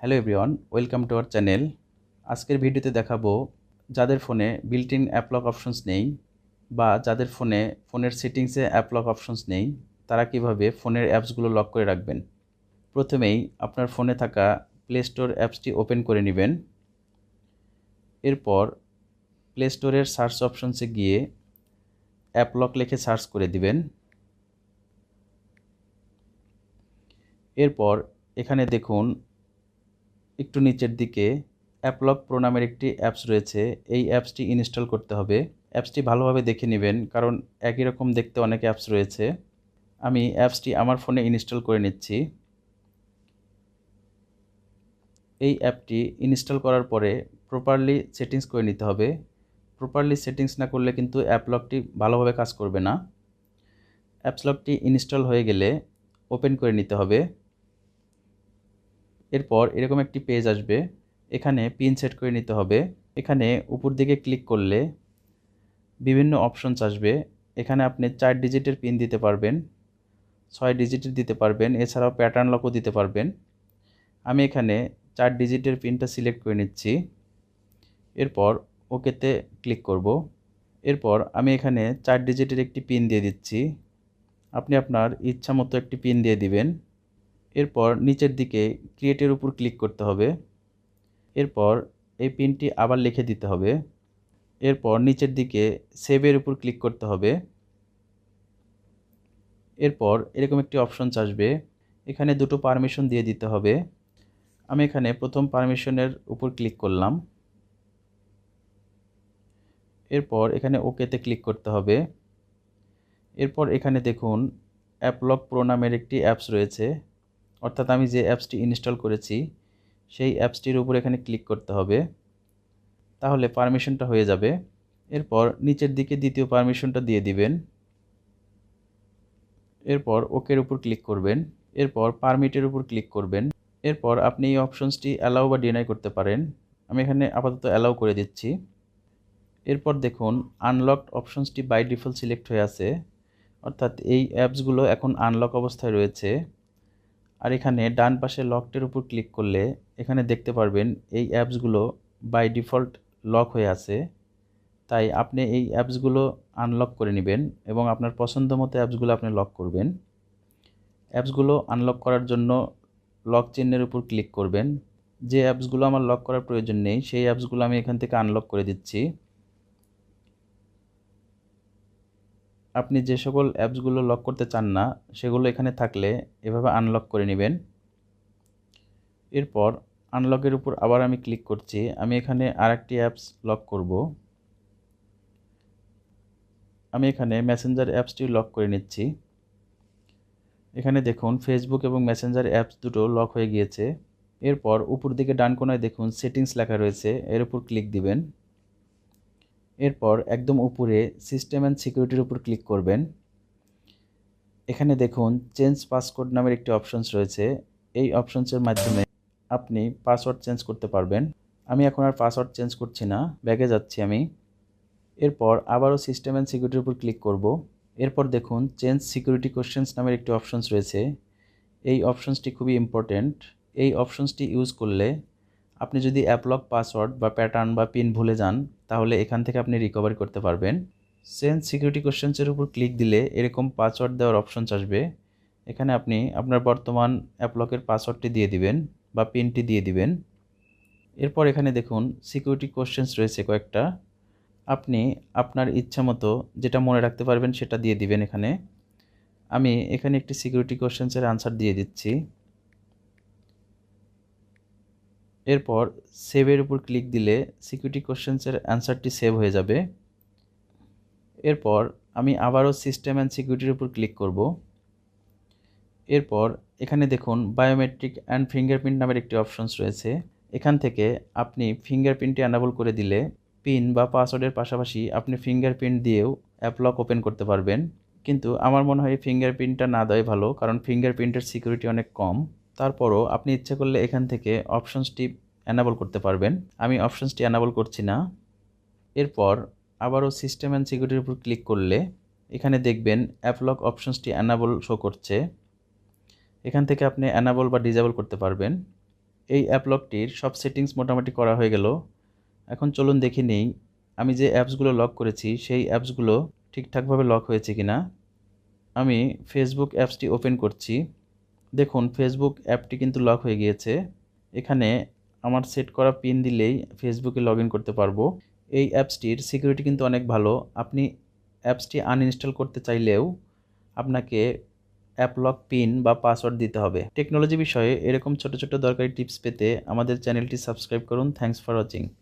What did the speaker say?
Hello everyone, welcome to our channel. আজকের ভিডিওতে দেখাবো যাদের ফোনে built in app lock options নেই বা যাদের ফোনে, ফোনের সেটিংসে অ্যাপ লক অপশনস নেই, তারা কীভাবে ফোনের অ্যাপসগুলো লক করে রাখবেন? প্রথমেই আপনার ফোনে থাকা প্লে স্টোর অ্যাপসটি ওপেন করে নেবেন। এরপর প্লে স্টোরের সার্চ অপশনসে গিয়ে অ্যাপ লক লিখে সার্চ করে দিবেন। এরপর এখানে দেখুন একটু নিচের দিকে অ্যাপলক প্রো নামের একটি অ্যাপস রয়েছে, এই অ্যাপসটি ইনস্টল করতে হবে। অ্যাপসটি ভালোভাবে দেখে নেবেন, কারণ একই রকম দেখতে অনেক অ্যাপস রয়েছে। আমি অ্যাপসটি আমার ফোনে ইনস্টল করে নিচ্ছি। এই অ্যাপটি ইনস্টল করার পরে প্রপারলি সেটিংস করে নিতে হবে। প্রপারলি সেটিংস না করলে কিন্তু অ্যাপলকটি ভালোভাবে কাজ করবে না। অ্যাপসলকটি ইনস্টল হয়ে গেলে ওপেন করে নিতে হবে। এরপর এরকম একটি পেজ আসবে। এখানে পিন সেট করে নিতে হবে। এখানে উপর দিকে ক্লিক করলে বিভিন্ন অপশনস আসবে। এখানে আপনি চার ডিজিটের পিন দিতে পারবেন, ছয় ডিজিটের দিতে পারবেন, এছাড়াও প্যাটার্ন লকও দিতে পারবেন। আমি এখানে চার ডিজিটের পিনটা সিলেক্ট করে নিচ্ছি। এরপর ওকেতে ক্লিক করব। এরপর আমি এখানে চার ডিজিটের একটি পিন দিয়ে দিচ্ছি। আপনি আপনার ইচ্ছা মতো একটি পিন দিয়ে দিবেন। এরপর নিচের দিকে ক্রিয়েটের উপর ক্লিক করতে হবে। এরপর এই পিনটি আবার লিখে দিতে হবে। এরপর নিচের দিকে সেভের উপর ক্লিক করতে হবে। এরপর এরকম একটি অপশনস আসবে। এখানে দুটো পারমিশন দিয়ে দিতে হবে। আমি এখানে প্রথম পারমিশনের উপর ক্লিক করলাম। এরপর এখানে ওকেতে ক্লিক করতে হবে। এরপর এখানে দেখুন অ্যাপলক প্রো নামের একটি অ্যাপস রয়েছে। অর্থাৎ আমি যে অ্যাপসটি ইনস্টল করেছি, সেই অ্যাপসটির উপর এখানে ক্লিক করতে হবে। তাহলে পারমিশনটা হয়ে যাবে। এরপর নিচের দিকে দ্বিতীয় পারমিশনটা দিয়ে দিবেন। এরপর ওকের উপর ক্লিক করবেন। এরপর পারমিটের উপর ক্লিক করবেন। এরপর আপনি এই অপশনসটি অ্যালাউ বা ডিনাই করতে পারেন। আমি এখানে আপাতত অ্যালাউ করে দিচ্ছি। এরপর দেখুন আনলকড অপশনসটি বাই ডিফল্ট সিলেক্ট হয়ে আছে। অর্থাৎ এই অ্যাপসগুলো এখন আনলক অবস্থায় রয়েছে। আর এখানে ডান পাশে লকটের উপর ক্লিক করলে এখানে দেখতে পারবেন এই অ্যাপসগুলো বাই ডিফল্ট লক হয়ে আছে। তাই আপনি এই অ্যাপসগুলো আনলক করে নেবেন এবং আপনার পছন্দ মতো অ্যাপসগুলো আপনি লক করবেন। অ্যাপসগুলো আনলক করার জন্য লক চিহ্নের উপর ক্লিক করবেন। যে অ্যাপসগুলো আমার লক করার প্রয়োজন নেই, সেই অ্যাপসগুলো আমি এখান থেকে আনলক করে দিচ্ছি। আপনি যে সকল অ্যাপসগুলো লক করতে চান না, সেগুলো এখানে থাকলে এভাবে আনলক করে নেবেন। এরপর আনলকের উপর আবার আমি ক্লিক করছি। আমি এখানে আর একটি অ্যাপস লক করব। আমি এখানে মেসেঞ্জার অ্যাপসটি লক করে নিচ্ছি। এখানে দেখুন ফেসবুক এবং মেসেঞ্জার অ্যাপস দুটো লক হয়ে গিয়েছে। এরপর উপর দিকে ডান কোনায় দেখুন সেটিংস লেখা রয়েছে। এর উপর ক্লিক দিবেন। এরপর একদম উপরে সিস্টেম অ্যান্ড সিকিউরিটির উপর ক্লিক করবেন। এখানে দেখুন চেঞ্জ পাসকোড নামের একটি অপশনস রয়েছে। এই অপশনসের মাধ্যমে আপনি পাসওয়ার্ড চেঞ্জ করতে পারবেন। আমি এখন আর পাসওয়ার্ড চেঞ্জ করছি না ব্যাগে যাচ্ছি আমি। এরপর আবারও সিস্টেম অ্যান্ড সিকিউরিটির উপর ক্লিক করব। এরপর দেখুন চেঞ্জ সিকিউরিটি কোশ্চেন্স নামের একটি অপশনস রয়েছে। এই অপশনসটি খুবই ইম্পর্ট্যান্ট এই অপশনসটি ইউজ করলে আপনি যদি অ্যাপলক পাসওয়ার্ড বা প্যাটার্ন বা পিন ভুলে যান তাহলে এখান থেকে আপনি রিকভারি করতে পারবেন। চেঞ্জ সিকিউরিটি কোশ্চেন্সের উপর ক্লিক দিলে এরকম পাসওয়ার্ড দেওয়ার অপশনস আসবে। এখানে আপনি আপনার বর্তমান অ্যাপলকের পাসওয়ার্ডটি দিয়ে দিবেন বা পিনটি দিয়ে দিবেন। এরপর এখানে দেখুন সিকিউরিটি কোশ্চেন্স রয়েছে কয়েকটা। আপনি আপনার ইচ্ছা মতো যেটা মনে রাখতে পারবেন সেটা দিয়ে দিবেন এখানে। আমি এখানে একটি সিকিউরিটি কোশ্চেন্সের আনসার দিয়ে দিচ্ছি। এরপর সেভের উপর ক্লিক দিলে সিকিউরিটি কোশ্চেন্সের অ্যান্সারটি সেভ হয়ে যাবে। এরপর আমি আবারও সিস্টেম অ্যান্ড সিকিউরিটির উপর ক্লিক করব। এরপর এখানে দেখুন বায়োমেট্রিক অ্যান্ড ফিঙ্গারপ্রিন্ট নামের একটি অপশনস রয়েছে। এখান থেকে আপনি ফিঙ্গারপ্রিন্টটি অ্যানাবল করে দিলে পিন বা পাসওয়ার্ডের পাশাপাশি আপনি ফিঙ্গারপ্রিন্ট দিয়েও অ্যাপ লক ওপেন করতে পারবেন। কিন্তু আমার মনে হয় ফিঙ্গারপ্রিন্টটা না দেওয়াই ভালো, কারণ ফিঙ্গারপ্রিন্টের সিকিউরিটি অনেক কম। তারপরও আপনি ইচ্ছে করলে এখান থেকে অপশনসটি অ্যানাবল করতে পারবেন। আমি অপশনসটি অ্যানাবল করছি না। এরপর আবারও সিস্টেম অ্যান্ড সিকিউরিটির উপর ক্লিক করলে এখানে দেখবেন অ্যাপলক অপশনসটি অ্যানাবল শো করছে। এখান থেকে আপনি অ্যানাবল বা ডিজেবল করতে পারবেন। এই অ্যাপ লকটির সব সেটিংস মোটামুটি করা হয়ে গেল। এখন চলুন দেখে নিই আমি যে অ্যাপসগুলো লক করেছি সেই অ্যাপসগুলো ঠিকঠাকভাবে লক হয়েছে কি না আমি ফেসবুক অ্যাপসটি ওপেন করছি। দেখুন ফেসবুক অ্যাপটি কিন্তু লক হয়ে গিয়েছে। এখানে আমার সেট করা পিন দিলেই ফেসবুকে লগ করতে পারব। এই অ্যাপসটির সিকিউরিটি কিন্তু অনেক ভালো। আপনি অ্যাপসটি আনইনস্টল করতে চাইলেও আপনাকে অ্যাপ লক পিন বা পাসওয়ার্ড দিতে হবে। টেকনোলজি বিষয়ে এরকম ছোট ছোট দরকারি টিপস পেতে আমাদের চ্যানেলটি সাবস্ক্রাইব করুন। Thanks for watching